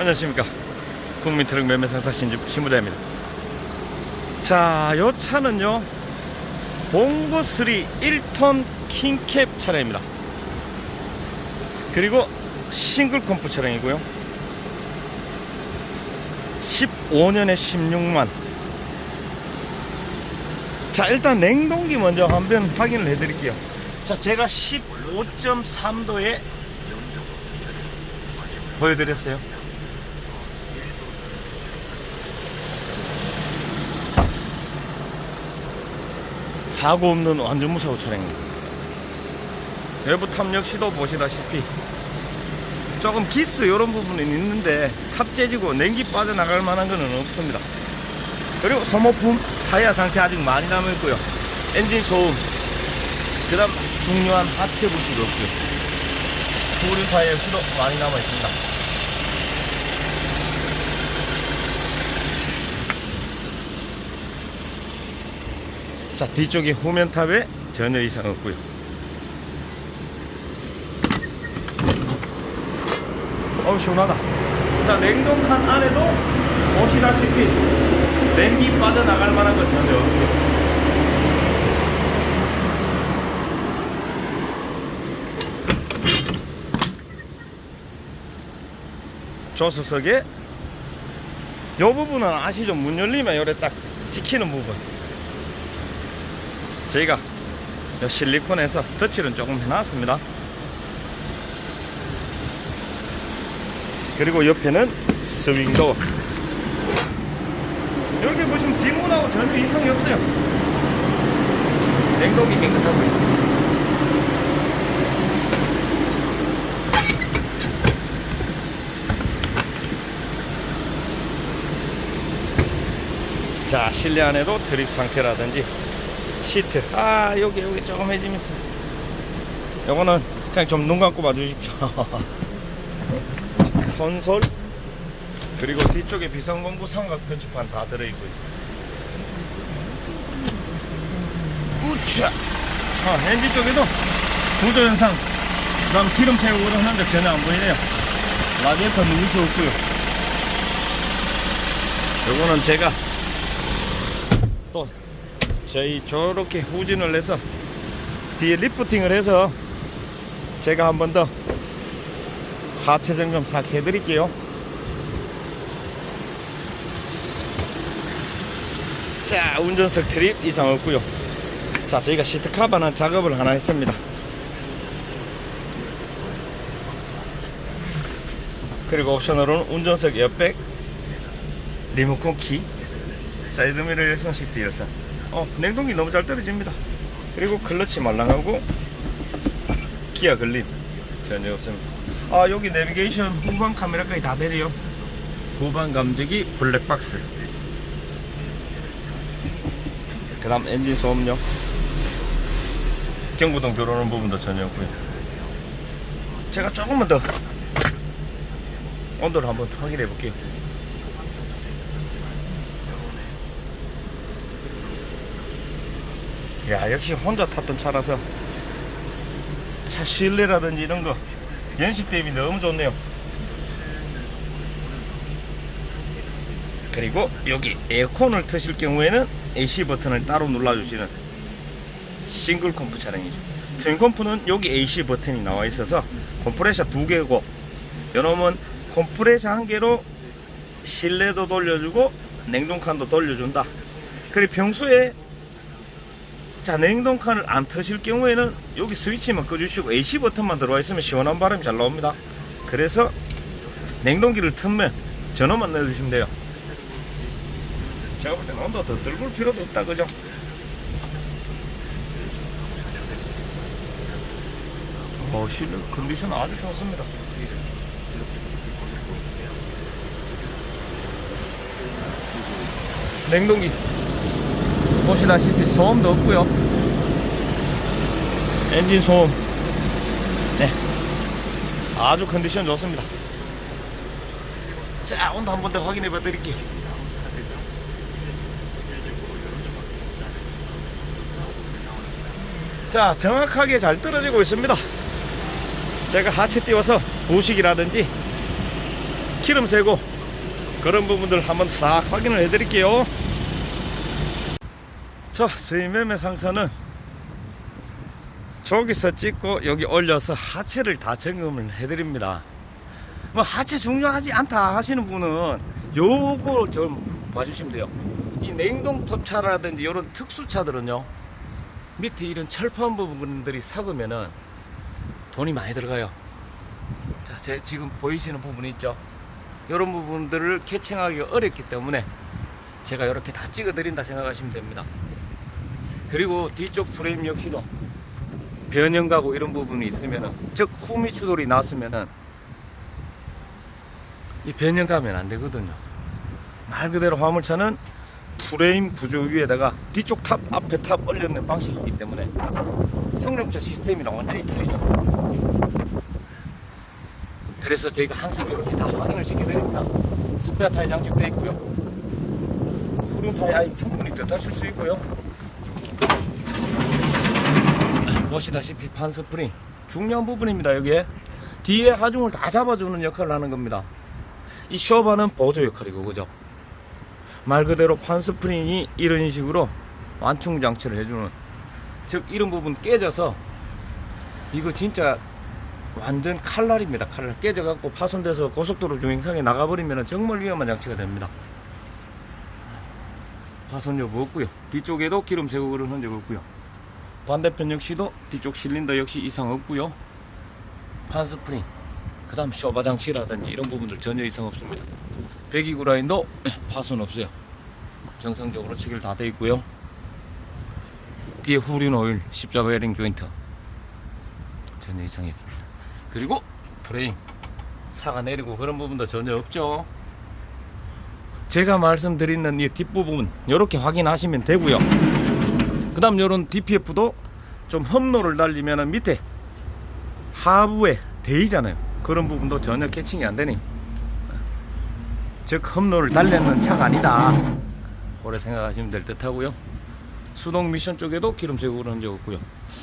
안녕하십니까. 국민트럭 매매 상사 신주 신부자입니다. 자요 차는요. 봉고3 1톤 킹캡 차량입니다. 그리고 싱글 컴프 차량이고요. 15년에 16만. 자 일단 냉동기 먼저 한번 확인을 해 드릴게요. 자 제가 15.3도에 보여드렸어요 사고 없는 완전 무사고 차량입니다. 외부 탑 역시도 보시다시피 조금 기스 이런 부분은 있는데 탑 재지고 냉기 빠져나갈 만한 것은 없습니다. 그리고 소모품 타이어 상태 아직 많이 남아있고요. 엔진 소음 그 다음 중요한 하체 부식이 없고요. 후륜 타이어 역시도 많이 남아있습니다 자 뒤쪽에 후면 탑에 전혀 이상 없고요. 어우 시원하다. 자 냉동칸 안에도 보시다시피 냉기 빠져나갈 만한 건 전혀 없고요. 조수석에 요 부분은 아시죠? 문 열리면 요래 딱 찍히는 부분 저희가 요 실리콘에서 덧칠은 조금 해놨습니다. 그리고 옆에는 스윙도어 이렇게 보시면 뒷문하고 전혀 이상이 없어요. 냉동기 깨끗하고요 자 실내 안에도 드립 상태라든지 시트. 아 여기 여기 조금 해지면서 요거는 그냥 좀 눈 감고 봐주십시오. 컨솔 그리고 뒤쪽에 비상공구 삼각 표지판 다 들어있고요. 우차! 아, 엔진 쪽에도 구조 현상 그 다음 기름 채우고 하는데 전혀 안 보이네요. 라디에이터 누구시 없고요. 요거는 제가 또 저희 저렇게 후진을 해서 뒤에 리프팅을 해서 제가 한 번 더 하체 점검 싹 해드릴게요. 자 운전석 트립 이상 없고요. 자 저희가 시트 카바는 작업을 하나 했습니다. 그리고 옵션으로는 운전석 옆백 리모컨 키 사이드미러 열선 시트 열선 어 냉동기 너무 잘 떨어집니다. 그리고 클러치 말랑하고 기아 걸림 전혀 없습니다. 아 여기 내비게이션 후방 카메라까지 다 되네요. 후방 감지기 블랙박스. 그 다음 엔진 소음요 경고등 들어오는 부분도 전혀 없고요. 제가 조금만 더 온도를 한번 확인해 볼게요 야 역시 혼자 탔던 차라서 차 실내라든지 이런 거 연식 대비 너무 좋네요. 그리고 여기 에어컨을 트실 경우에는 AC 버튼을 따로 눌러주시는 싱글 컴프 차량이죠. 트윈 컴프는 여기 AC 버튼이 나와 있어서 컴프레셔 두 개고 요놈은 컴프레셔 한 개로 실내도 돌려주고 냉동칸도 돌려준다. 그리고 평소에 자 냉동칸을 안 트실 경우에는 여기 스위치만 꺼주시고 AC 버튼만 들어와 있으면 시원한 바람이 잘 나옵니다. 그래서 냉동기를 틀면 전원만 넣어주시면 돼요. 제가 볼 때는 온도 더 들굴 필요도 없다 그죠? 어 실내 컨디션 아주 좋습니다. 냉동기 보시다시피 소음도 없고요. 엔진 소음. 네. 아주 컨디션 좋습니다. 자 온도 한 번 더 확인해 봐 드릴게요. 자 정확하게 잘 떨어지고 있습니다. 제가 하체 띄워서 부식이라든지 기름 새고 그런 부분들 한번 싹 확인을 해 드릴게요 자 저희 매매 상사는 저기서 찍고 여기 올려서 하체를 다 점검을 해 드립니다. 뭐 하체 중요하지 않다 하시는 분은 요거 좀 봐주시면 돼요. 이 냉동톱차라든지 이런 특수차들은요 밑에 이런 철판 부분들이 삭으면은 돈이 많이 들어가요. 자, 제 지금 보이시는 부분 있죠? 이런 부분들을 캐칭하기가 어렵기 때문에 제가 이렇게 다 찍어 드린다 생각하시면 됩니다 그리고 뒤쪽 프레임 역시도 변형 가고 이런 부분이 있으면은 즉 후미 추돌이 났으면은 이 변형 가면 안 되거든요. 말 그대로 화물차는 프레임 구조 위에다가 뒤쪽 탑 앞에 탑 올려놓는 방식이기 때문에 성능차 시스템이랑 완전히 틀리죠. 그래서 저희가 항상 이렇게 다 확인을 시켜드립니다. 스페어 타이 장착되어 있고요. 후륜 타이 아예 충분히 뜯하실 수 있고요 보시다시피 판스프링 중요한 부분입니다 여기에. 뒤에 하중을 다 잡아주는 역할을 하는 겁니다. 이 쇼바는 보조 역할이고 그죠? 말 그대로 판스프링이 이런 식으로 완충 장치를 해주는 즉 이런 부분 깨져서 이거 진짜 완전 칼날입니다 칼날. 깨져갖고 파손돼서 고속도로 주행상에 나가버리면 정말 위험한 장치가 됩니다. 파손 여부 없고요. 뒤쪽에도 기름 제거를 한적 없고요 반대편 역시도 뒤쪽 실린더 역시 이상 없고요. 판스프링 그 다음 쇼바 장치라든지 이런 부분들 전혀 이상 없습니다. 배기구 라인도 파손 없어요. 정상적으로 체결 다 되어 있고요. 뒤에 후륜 오일 십자 베어링 조인트. 전혀 이상이 없습니다. 그리고 프레임 사가 내리고 그런 부분도 전혀 없죠. 제가 말씀드리는 이 뒷부분 이렇게 확인하시면 되고요 그 다음 요런 DPF도 좀 험로를 달리면 밑에 하부에 데이잖아요. 그런 부분도 전혀 캐칭이 안 되니. 즉 험로를 달렸는 차가 아니다. 그래 생각하시면 될 듯 하고요. 수동 미션 쪽에도 기름 제거를 한 적 없고요.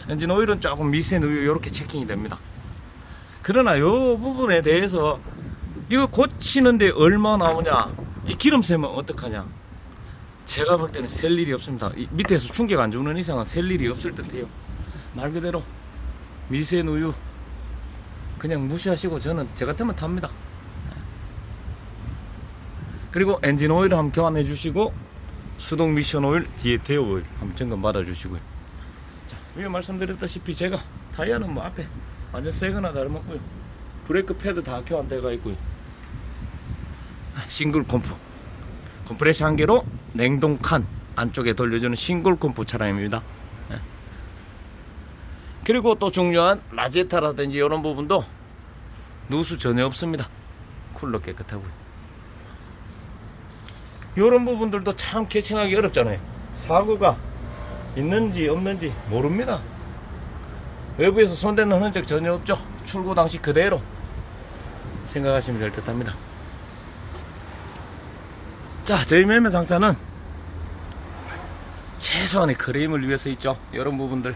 엔진 오일은 조금 미세 누유 이렇게 체킹이 됩니다. 그러나 요 부분에 대해서 이거 고치는데 얼마 나오냐? 이 기름 새면 어떡하냐 제가 볼 때는 셀 일이 없습니다. 이 밑에서 충격 안 주는 이상은 셀 일이 없을 듯해요. 말 그대로 미세 누유 그냥 무시하시고 저는 저 같으면 탑니다. 그리고 엔진 오일을 한번 교환해 주시고 수동 미션 오일 뒤에 대어 오일 한번 점검 받아 주시고요. 자 위에 말씀드렸다시피 제가 타이어는 뭐 앞에 완전 새거나 다름없고요. 브레이크 패드 다 교환되어 있고요. 싱글 콤프 컴프레셔 한 개로 냉동 칸 안쪽에 돌려주는 싱글 콤프 차량입니다. 예. 그리고 또 중요한 라제타라든지 이런 부분도 누수 전혀 없습니다. 쿨러 깨끗하고요. 이런 부분들도 참 캐칭하기 어렵잖아요. 사고가 있는지 없는지 모릅니다. 외부에서 손대는 흔적 전혀 없죠. 출고 당시 그대로 생각하시면 될 듯 합니다 자 저희 매매 상사는 최소한의 크레임을 위해서 있죠. 이런 부분들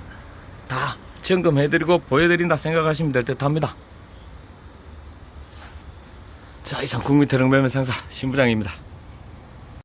다 점검해드리고 보여드린다 생각하시면 될 듯 합니다. 자 이상 국민태릉 매매 상사 신부장입니다